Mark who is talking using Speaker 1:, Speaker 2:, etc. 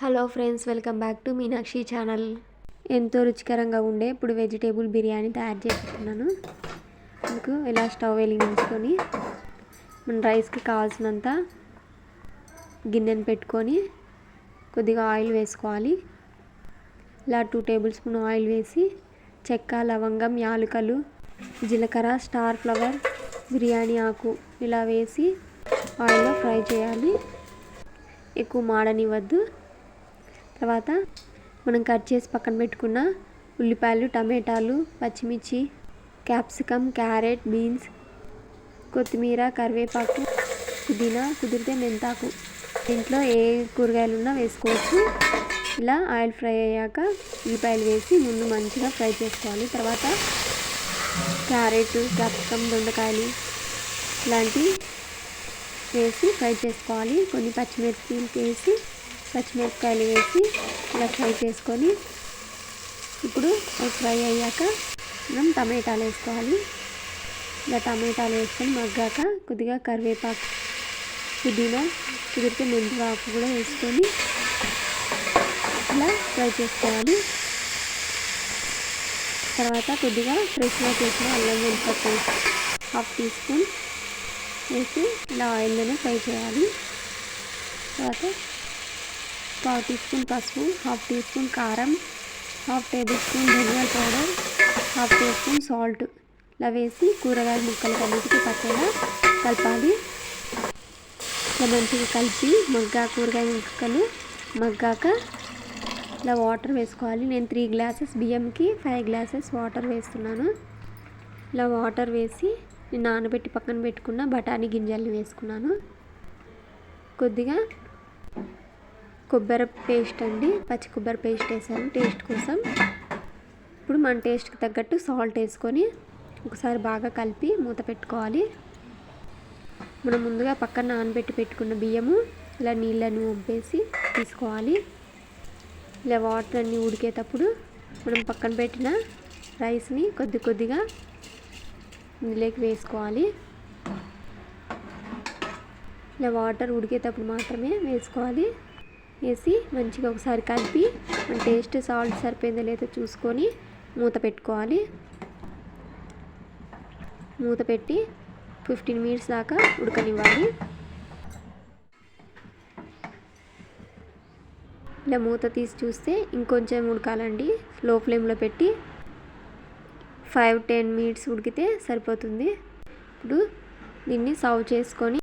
Speaker 1: Hello friends welcome back to Meenakshi channel. ఎంతో రుచికరంగా ఉండే ఇప్పుడు వెజిటేబుల్ బిర్యానీ తయారు చేసుకున్నాను మీకు ఇలా స్టవ్ వెలిగించుకొని మన రైస్కి కావాల్సినంత గిన్నెను పెట్టుకొని కొద్దిగా ఆయిల్ వేసుకోవాలి. ఇలా టూ టేబుల్ స్పూన్ ఆయిల్ వేసి చెక్క లవంగం యాలుకలు జీలకర్ర స్టార్ ఫ్లవర్ బిర్యానీ ఆకు ఇలా వేసి ఆయిల్లో ఫ్రై చేయాలి. ఎక్కువ మాడనివ్వద్దు. తర్వాత మనం కట్ చేసి పక్కన పెట్టుకున్న ఉల్లిపాయలు టమాటాలు పచ్చిమిర్చి క్యాప్సికమ్ క్యారెట్ బీన్స్ కొత్తిమీర కరివేపాకు పుదీనా కుదిరితే మెంతాకు. దీంట్లో ఏ కూరగాయలు ఉన్నా వేసుకోవచ్చు. ఇలా ఆయిల్ ఫ్రై అయ్యాక ఉల్లిపాయలు వేసి ముందు మంచిగా ఫ్రై చేసుకోవాలి. తర్వాత క్యారెట్ క్యాప్సికమ్ దొండకాయలు ఇలాంటివి వేసి ఫ్రై చేసుకోవాలి. కొన్ని పచ్చిమిర్చి వేసి పచ్చిమిరపకాయలు వేసి ఇలా ఫ్రై చేసుకొని ఇప్పుడు అవి ఫ్రై అయ్యాక మనం టమాటాలు వేసుకోవాలి. ఇలా టమాటాలు వేసుకొని మగ్గాక కొద్దిగా కరివేపాకు పుదీనా కుదిరితే మెంతి ఆకు కూడా వేసుకొని ఇలా ఫ్రై చేసుకోవాలి. తర్వాత కొద్దిగా ఫ్రెష్గా చేసిన అల్లం వెల్లిపాయ హాఫ్ టీ స్పూన్ వేసి ఇలా ఆయిల్లోనే ఫ్రై చేయాలి. తర్వాత పావు టీ స్పూన్ పసుపు హాఫ్ టీ స్పూన్ కారం హాఫ్ టేబుల్ స్పూన్ ధనియాల powder half teaspoon salt. ఇలా వేసి కూరగాయల ముక్కలు కలిపి పట్టేలా కలపాలి. ఇలా మంచిగా కలిపి మగ్గా కూరగాయ ముక్కలు మగ్గాక ఇలా వాటర్ వేసుకోవాలి. నేను త్రీ గ్లాసెస్ బియ్యంకి ఫైవ్ గ్లాసెస్ వాటర్ వేస్తున్నాను. ఇలా వాటర్ వేసి నేను నానబెట్టి పక్కన పెట్టుకున్న బఠానీ గింజల్ని వేసుకున్నాను. కొద్దిగా కొబ్బరి పేస్ట్ అండి. పచ్చి కొబ్బరి పేస్ట్ వేసాను. టేస్ట్ కోసం ఇప్పుడు మన టేస్ట్కి తగ్గట్టు సాల్ట్ వేసుకొని ఒకసారి బాగా కలిపి మూత పెట్టుకోవాలి. మనం ముందుగా పక్కన నానబెట్టి పెట్టుకున్న బియ్యము ఇలా నీళ్ళని వంపేసి తీసుకోవాలి. ఇలా వాటర్ అన్నీ ఉడికేటప్పుడు మనం పక్కన పెట్టిన రైస్ని కొద్ది కొద్దిగా ఇందులోకి వేసుకోవాలి. ఇలా వాటర్ ఉడికేటప్పుడు మాత్రమే వేసుకోవాలి. వేసి మంచిగా ఒకసారి కలిపి మన టేస్ట్ సాల్ట్ సరిపోయిందో లేదో చూసుకొని మూత పెట్టుకోవాలి. మూత పెట్టి ఫిఫ్టీన్ మినిట్స్ దాకా ఉడకనివ్వాలి. ఇలా మూత తీసి చూస్తే ఇంకొంచెం ఉడకాలండి. స్లో ఫ్లేమ్లో పెట్టి ఫైవ్ టెన్ మినిట్స్ ఉడికితే సరిపోతుంది. ఇప్పుడు దీన్ని సర్వ్ చేసుకొని